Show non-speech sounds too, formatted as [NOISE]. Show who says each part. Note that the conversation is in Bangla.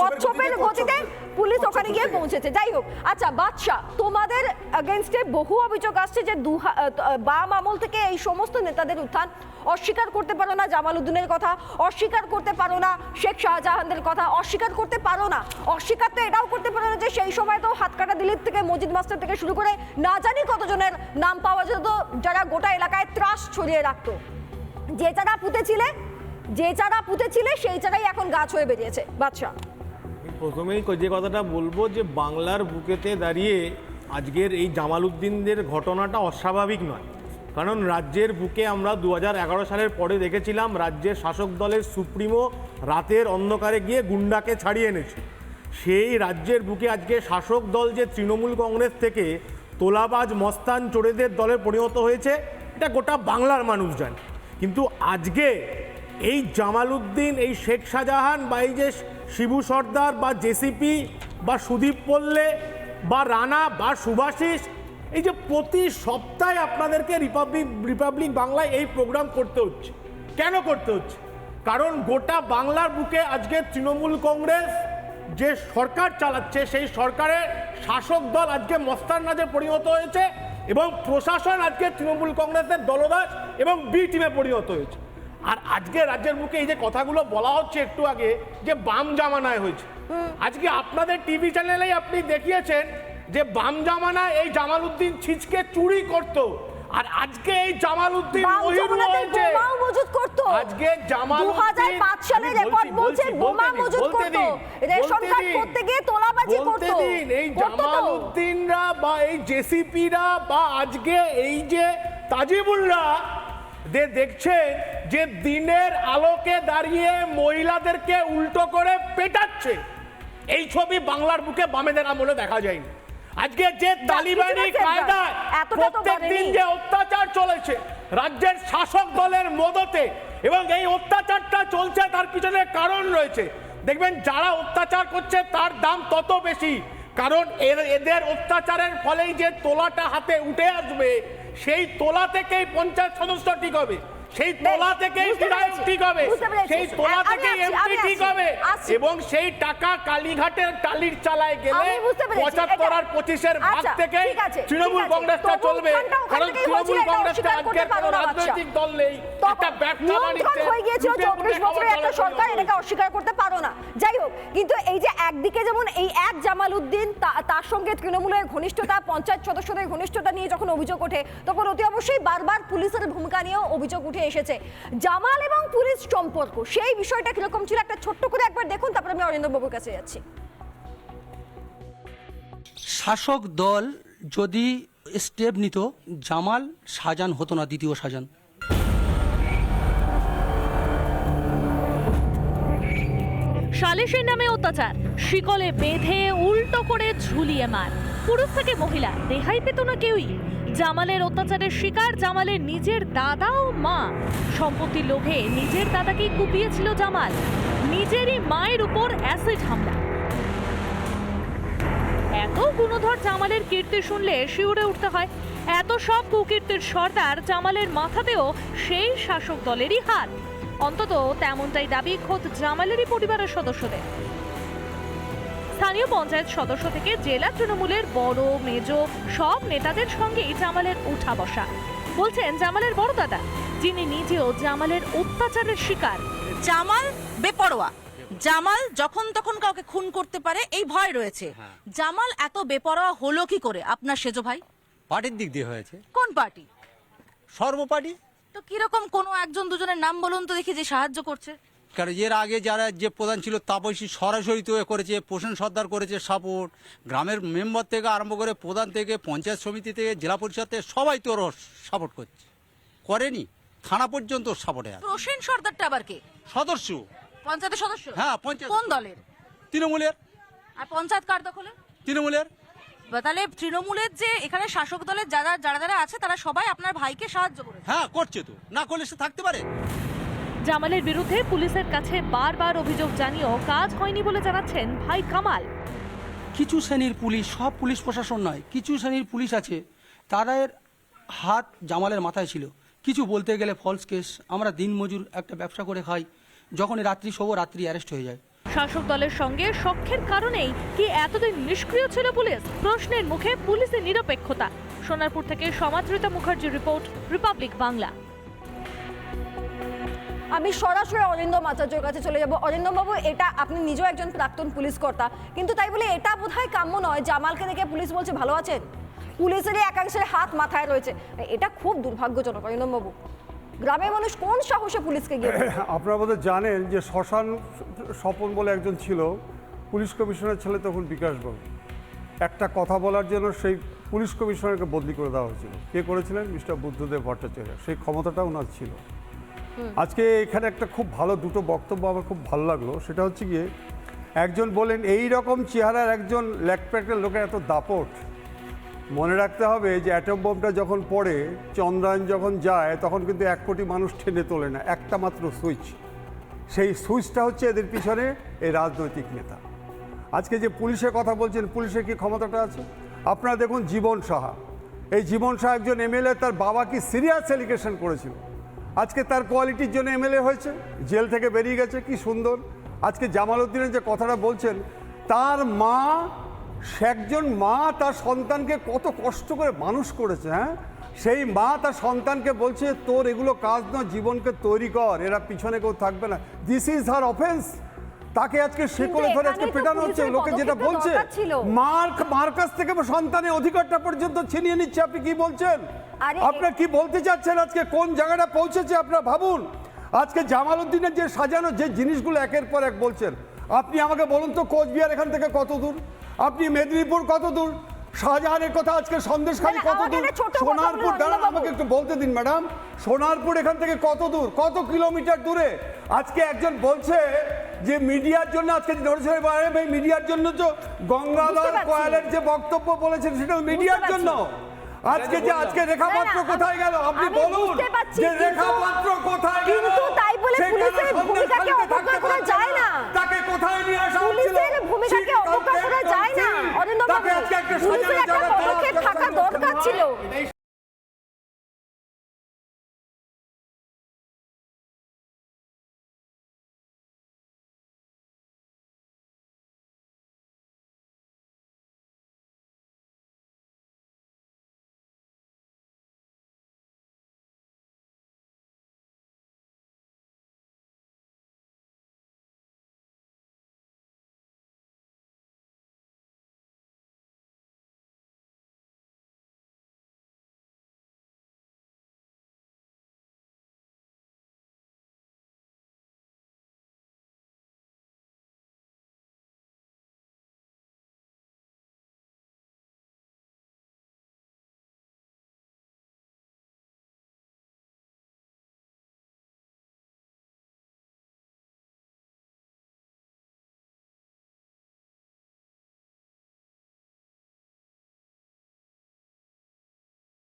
Speaker 1: কচ্ছপের
Speaker 2: গতিতে পুলিশ ওখানে গিয়ে পৌঁছেছে। যাই হোক আচ্ছা বাদশাহ তোমাদের এগেনস্টে বহু অভিযোগ আসছে যে দু বাম আমল থেকে এই সমস্ত নেতাদের উত্থান অস্বীকার করতে পারো না জামাল উদ্দিনের কথা অস্বীকার করতে পারো না শেখ শাহজাহানদের কথা অস্বীকার করতে পারো না। অস্বীকার তো এটাও করতে পারো না যে সেই সময় তো হাতকাটা দিলীপ থেকে মজিদ মাস্টার থেকে শুরু করে না জানি কতজনের নাম পাওয়া যেত যারা গোটা এলাকায় ত্রাস ছড়িয়ে রাখতো। যে চারা পুঁতেছিলে যে চারা পুঁতেছিলে সেই চারাই এখন গাছ হয়ে বেরিয়েছে। বাদশা
Speaker 3: প্রথমেই যে কথাটা বলব যে বাংলার বুকেতে দাঁড়িয়ে আজকের এই জামাল উদ্দিনদের ঘটনাটা অস্বাভাবিক নয়। কারণ রাজ্যের বুকে আমরা দু হাজার এগারো সালের পরে দেখেছিলাম রাজ্যের শাসক দলের সুপ্রিমো রাতের অন্ধকারে গিয়ে গুন্ডাকে ছাড়িয়ে এনেছে। সেই রাজ্যের বুকে আজকে শাসক দল যে তৃণমূল কংগ্রেস থেকে তোলাবাজ মস্তান চোরেদের দলে পরিণত হয়েছে, এটা গোটা বাংলার মানুষ জানে। কিন্তু আজকে এই জামাল উদ্দিন এই শেখ শাহজাহান বা এই যে শিবু সর্দার বা জেসিপি বা সুদীপ পল্লে বা রানা বা সুভাষিস, এই যে প্রতি সপ্তাহে আপনাদেরকে রিপাবলিক রিপাবলিক বাংলায় এই প্রোগ্রাম করতে হচ্ছে। কেন করতে হচ্ছে? কারণ গোটা বাংলার বুকে আজকে তৃণমূল কংগ্রেস যে সরকার চালাচ্ছে, সেই সরকারের শাসক দল আজকে মস্তান রাজে পরিণত হয়েছে এবং প্রশাসন আজকে তৃণমূল কংগ্রেসের দলদাস এবং বি টিমে পরিণত হয়েছে। আর আজকে রাজ্যের মুখে এই যে কথাগুলো বলা হচ্ছে একটু আগে যে বাম জামানায় হয়েছে আজকে আপনাদের টিভি চ্যানেলেই আপনি দেখিয়েছেন যে বাম জামানায় এই জামাল উদ্দিন ছিচকে চুরি করত আর আজকে এই জামাল উদ্দিন
Speaker 2: বোমাও করতো।
Speaker 3: আজকে জামাল
Speaker 2: 2005 সালে রেকর্ড
Speaker 3: বলছে
Speaker 2: বোমা
Speaker 3: বলতে
Speaker 2: করতো। রেশন কার্ড করতে গিয়ে তোলাবাজি করতো।
Speaker 3: এই জামাল উদ্দিনরা বা এই জেসিপিরা বা আজকে এই যে তাজিবুল্লাহ দে দেখছেন যে দিনের আলোকে দাঁড়িয়ে মহিলাদেরকে উল্টো করে পেটাচ্ছে এই ছবি বাংলার বুকে বামেদের আমলে দেখা যায়নি। আজকে যে তালিবানি কায়দায় প্রত্যেক দিন যে অত্যাচার চলেছে রাজ্যের শাসক দলের মদতে এবং এই অত্যাচারটা চলছে তার পিছনে কারণ রয়েছে। দেখবেন যারা অত্যাচার করছে তার দাম তত বেশি কারণ এর- এদের অত্যাচারের ফলেই যে তোলাটা হাতে উঠে আসবে সেই তোলা থেকেই পঞ্চায়েত সদস্য ঠিক হবে। সেই তোলা থেকেই বিধায়ক ঠিক হবে। সেই তোলা
Speaker 2: আমি
Speaker 3: এমপি ঠিক হবে। এবং সেই টাকা কালীঘাটের টালির চালায় গেলে পঁচাত্তর আর পঁচিশের ভাগ
Speaker 2: আচ্ছা, আছে,
Speaker 3: তৃণমূল কংগ্রেসটা চলবে। কারণ তৃণমূল কংগ্রেসটা
Speaker 2: পারো
Speaker 3: কোনো রাজনৈতিক দল নেই। একটা
Speaker 2: হয়ে গিয়েছিল চব্বিশ বছরের একটা সরকার এটাকে অস্বীকার করতে পারো না। যাই হোক কিন্তু এই যে একদিকে যেমন এই এক জামাল উদ্দিন তার সঙ্গে তৃণমূলের ঘনিষ্ঠতা পঞ্চায়েত সদস্যদের ঘনিষ্ঠতা নিয়ে যখন অভিযোগ ওঠে তখন অতি অবশ্যই বারবার পুলিশের ভূমিকা নিয়েও অভিযোগ উঠে এসেছে। জামাল এবং পুলিশ সম্পর্ক সেই বিষয়টা কীরকম ছিল? একটা ছোট্ট করে একবার দেখুন তারপরে আমি অরিন্দম বাবুর কাছে যাচ্ছি।
Speaker 4: শাসক দল যদি স্টেপ নিত জামাল সাজান হতো না দ্বিতীয় সাজান।
Speaker 5: সালিশের নামে অত্যাচার শিকলে বেঁধে উল্টো করে ঝুলিয়ে মার। পুরুষ থেকে মহিলা রেহাই পেত না কেউই। জামালের অত্যাচারের শিকার জামালের নিজের দাদা ও মা। সম্পত্তির লোভে নিজের দাদাকেই কুপিয়েছিল জামাল। নিজেরই মায়ের উপর অ্যাসিড হামলা। এত গুণধর জামালের কীর্তি শুনলে শিউরে উঠতে হয়। এত সব কুকীর্তির সর্দার জামালের মাথাতেও সেই শাসক দলেরই হাত। অন্তত তেমনটাই দাবি খোদ জামালেরই পরিবারের সদস্যদের। স্থানীয় পঞ্চায়েত সদস্য থেকে জেলা তৃণমূলের বড় মেজ সব নেতাদের সঙ্গেই জামালের উঠা বসা। বলছেন জামালের বড় দাদা যিনি নিজেও জামালের অত্যাচারের শিকার।
Speaker 6: জামাল বেপরোয়া। জামাল যখন তখন কাউকে খুন করতে পারে এই ভয় রয়েছে। জামাল এত বেপরোয়া হলো কি করে? আপনার সেজো ভাই?
Speaker 7: পার্টির দিক দিয়ে হয়েছে।
Speaker 6: কোন পার্টি?
Speaker 7: সর্বপার্টি
Speaker 6: তো কীরকম কোনো একজন দুজনের নাম বলুন তো দেখি যে সাহায্য করছে।
Speaker 7: কারণ এর আগে যারা যে প্রধান ছিল তাপসী সরাসরি তো করেছে পোষণ সর্দার করেছে সাপোর্ট। গ্রামের মেম্বার থেকে আরম্ভ করে প্রধান থেকে পঞ্চায়েত সমিতি থেকে জেলা পরিষদ থেকে সবাই তোর সাপোর্ট করছে। করেনি থানা পর্যন্ত সাপোর্টে আছে।
Speaker 6: প্রসেন সর্দারটা আবার কে?
Speaker 7: সদস্য।
Speaker 6: পঞ্চায়েতের সদস্য?
Speaker 7: হ্যাঁ, পঞ্চায়েত।
Speaker 6: কোন দলের?
Speaker 7: তৃণমূলের।
Speaker 6: আর পঞ্চায়েত কার দখলে?
Speaker 7: তৃণমূলের।
Speaker 6: তাহলে তৃণমূলের যে এখানে শাসক দলের যারা যারা যারা আছে তারা সবাই আপনার ভাইকে সাহায্য করেছে।
Speaker 7: হ্যাঁ করছে তো। না করলে সে থাকতে পারে।
Speaker 5: জামালের বিরুদ্ধে পুলিশের কাছে বারবার অভিযোগ জানিয়েও কাজ হয়নি বলে জানাচ্ছেন ভাই কামাল।
Speaker 4: কিছু শ্রেণির পুলিশ সব পুলিশ প্রশাসন নয় কিছু শ্রেণির পুলিশ আছে তাদের হাত জামালের মাথায় ছিল। কিছু বলতে গেলে ফলস কেস আমরা দিনমজুর একটা ব্যবসা করে খাই যখন রাত্রি শোবো রাত্রি অ্যারেস্ট হয়ে যায়।
Speaker 5: শাসক দলের সঙ্গে সখ্যের কারণেই কি এতদিন নিষ্ক্রিয় ছিল পুলিশ? প্রশ্নের মুখে পুলিশের নিরপেক্ষতা। সোনারপুর থেকে সমাদৃতা মুখার্জির রিপোর্ট রিপাবলিক বাংলা।
Speaker 2: আমি সরাসরি অরিন্দম আচার্যের কাছে চলে যাব। অরিন্দম বাবু এটা আপনি নিজেও একজন প্রাক্তন পুলিশ কর্তা। কিন্তু তাই বলে এটা বোধহয় কাম্য নয়, জামালকে দেখে পুলিশ বলছে, ভালো আছেন? পুলিশেরই একাংশের হাত মাথায় রয়েছে। এটা খুব দুর্ভাগ্যজনক অরিন্দম বাবু গ্রামের মানুষ কোন সাহসে পুলিশকে গিয়ে [CLEARS THROAT]
Speaker 1: আপনারা বোধহয় জানেন যে শ্মশান স্বপন বলে একজন ছিল। পুলিশ কমিশনার ছেলে তখন বিকাশবাবু একটা কথা বলার জন্য সেই পুলিশ কমিশনারকে বদলি করে দেওয়া হয়েছিল। কে করেছিলেন? মিস্টার বুদ্ধদেব ভট্টাচার্য। সেই ক্ষমতাটা ওনার ছিল। আজকে এখানে একটা খুব ভালো দুটো বক্তব্য আমার খুব ভালো লাগল। সেটা হচ্ছে গিয়ে, একজন বলেন, এই রকম চেহারার একজন ল্যাকপ্যাকের লোকের এত দাপট। মনে রাখতে হবে যে অ্যাটম বোমটা যখন পড়ে, চন্দ্রায়ন যখন যায়, তখন কিন্তু এক কোটি মানুষ টেনে তোলে না, একটা মাত্র সুইচ। সেই সুইচটা হচ্ছে এদের পিছনে এই রাজনৈতিক নেতা। আজকে যে পুলিশের কথা বলছেন, পুলিশের কি ক্ষমতাটা আছে? আপনারা দেখুন, জীবন সাহা। এই জীবন সাহা একজন এমএলএ, তার বাবা কি সিরিয়াস এলিগেশন করেছিল? আজকে তার কোয়ালিটির জন্য এমএলএ হয়েছে, জেল থেকে বেরিয়ে গেছে, কি সুন্দর। আজকে জামাল উদ্দিনের যে কথাটা বলছেন, তার মা, একজন মা তার সন্তানকে কত কষ্ট করে মানুষ করেছে হ্যাঁ? সেই মা তার সন্তানকে বলছে, তোর এগুলো কাজ নয়, জীবনকে তৈরি কর, এরা পিছনে কেউ থাকবে না। দিস ইজ হার অফেন্স তাকে আজকে শেকলে ধরে আজকে পেটানো হচ্ছে লোকে যেটা বলছে। মার মার কাছ থেকে সন্তানের অধিকারটা পর্যন্ত ছিনিয়ে নিচ্ছে আপনি কি বলছেন? আপনার কি বলতে চাচ্ছেন আজকে কোন জায়গাটা পৌঁছেছে আপনারা ভাবুন? আজকে জামাল উদ্দিনের যে সাজানো যে জিনিসগুলো একের পর এক বলছেন আপনি আমাকে বলুন তো কোচবিহার এখান থেকে কত দূর? আপনি মেদিনীপুর কত দূর? শাহজাহানের কথা আজকে সন্দেশখালী কত দূর? সোনারপুর দাঁড়ান আমাকে একটু বলতে দিন ম্যাডাম। সোনারপুর এখান থেকে কত দূর? কত কিলোমিটার দূরে? আজকে একজন বলছে যে মিডিয়ার জন্য আজকে বাইরে ভাই মিডিয়ার জন্য তো গঙ্গাধর। কোয়ালের যে বক্তব্য বলেছেন সেটা মিডিয়ার জন্য। আজকে যে আজকে রেখা পাত্র কোথায় গেল? আপনি বলুন যে
Speaker 2: কিন্তু-
Speaker 1: রেখা পাত্র কোথায় গেল?
Speaker 2: কিন্তু তাই বলে পুলিশের ভূমিকাকে অবজ্ঞা করা যায় না।
Speaker 1: তাকে কোথায় নিয়ে আসা হচ্ছিল?
Speaker 2: পুলিশের ভূমিকাকে অবজ্ঞা করা যায় না। অরিন্দম
Speaker 1: তাকে আজকে একটা সাজানো তারা
Speaker 2: থাকা দরকার ছিল।